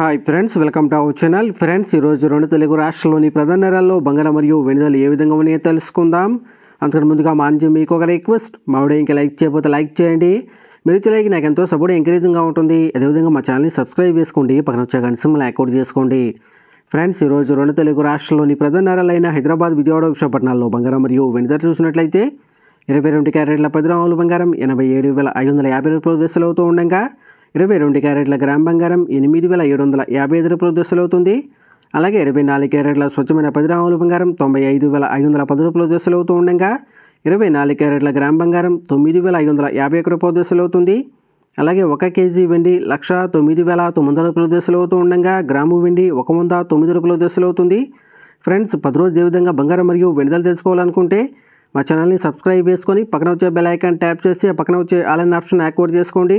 Hi friends welcome to our channel friends ఈరోజు రెండు తెలుగు రాష్ట్రాల్లోని ప్రధాన నగరాల్లో బంగారం మరియు వెనుదలు ఏ విధంగా ఉన్నాయో తెలుసుకుందాం. అంతకు ముందుగా మా మీకు ఒక రిక్వెస్ట్ మా వీడియో ఇంకా లైక్ చేయకపోతే లైక్ చేయండి. మీరు లైక్ నాకు ఎంతో సపోర్ట్ ఎంకరేజింగ్గా ఉంటుంది. అదేవిధంగా మా ఛానల్ని సబ్స్క్రైబ్ చేసుకోండి. పక్కన వచ్చే గంట సింబల్ యాక్టివేట్ చేసుకోండి. ఫ్రెండ్స్ ఈరోజు రెండు తెలుగు రాష్ట్రాల్లోని ప్రధాన నగరాలైన హైదరాబాద్ విజయవాడ విశాఖపట్నాల్లో బంగారం మరియు వెనుదలు చూసినట్లయితే ఇరవై రెండు క్యారెట్ల పది గ్రాముల బంగారం ఎనభై ఏడు వేల ఐదు వందల యాభై రూపాయల దశలు అవుతూ ఉండగా ఇరవై రెండు క్యారెట్ల గ్రామ్ బంగారం ఎనిమిది వేల ఏడు వందల యాభై ఐదు రూపాయల దశలు అవుతుంది అలాగే ఇరవై నాలుగు క్యారెట్ల స్వచ్ఛమైన పది గ్రాముల బంగారం తొంభై ఐదు వేల ఐదు వందల పది రూపాయల దశలు అవుతూ ఉండగా ఇరవై నాలుగు క్యారెట్ల గ్రామ్ బంగారం తొమ్మిది వేల ఐదు వందల యాభై ఒక రూపాయల దశలు అవుతుంది అలాగే ఒక కేజీ వెండి లక్ష తొమ్మిది వేల తొమ్మిది వందల రూపాయల దశలు అవుతూ ఉండగా గ్రాము వెండి ఒక వంద తొమ్మిది రూపాయల దశలు అవుతుంది ఫ్రెండ్స్ పది రోజు ఏ విధంగా బంగారం మరియు వెనుదలు తెలుసుకోవాలనుకుంటే మా ఛానల్ని సబ్స్క్రైబ్ చేసుకొని పక్కన వచ్చే బెల్ ఐకాన్ ట్యాప్ చేసి పక్కన వచ్చే ఆల్ ఆప్షన్ యాక్టివేట్ చేసుకోండి.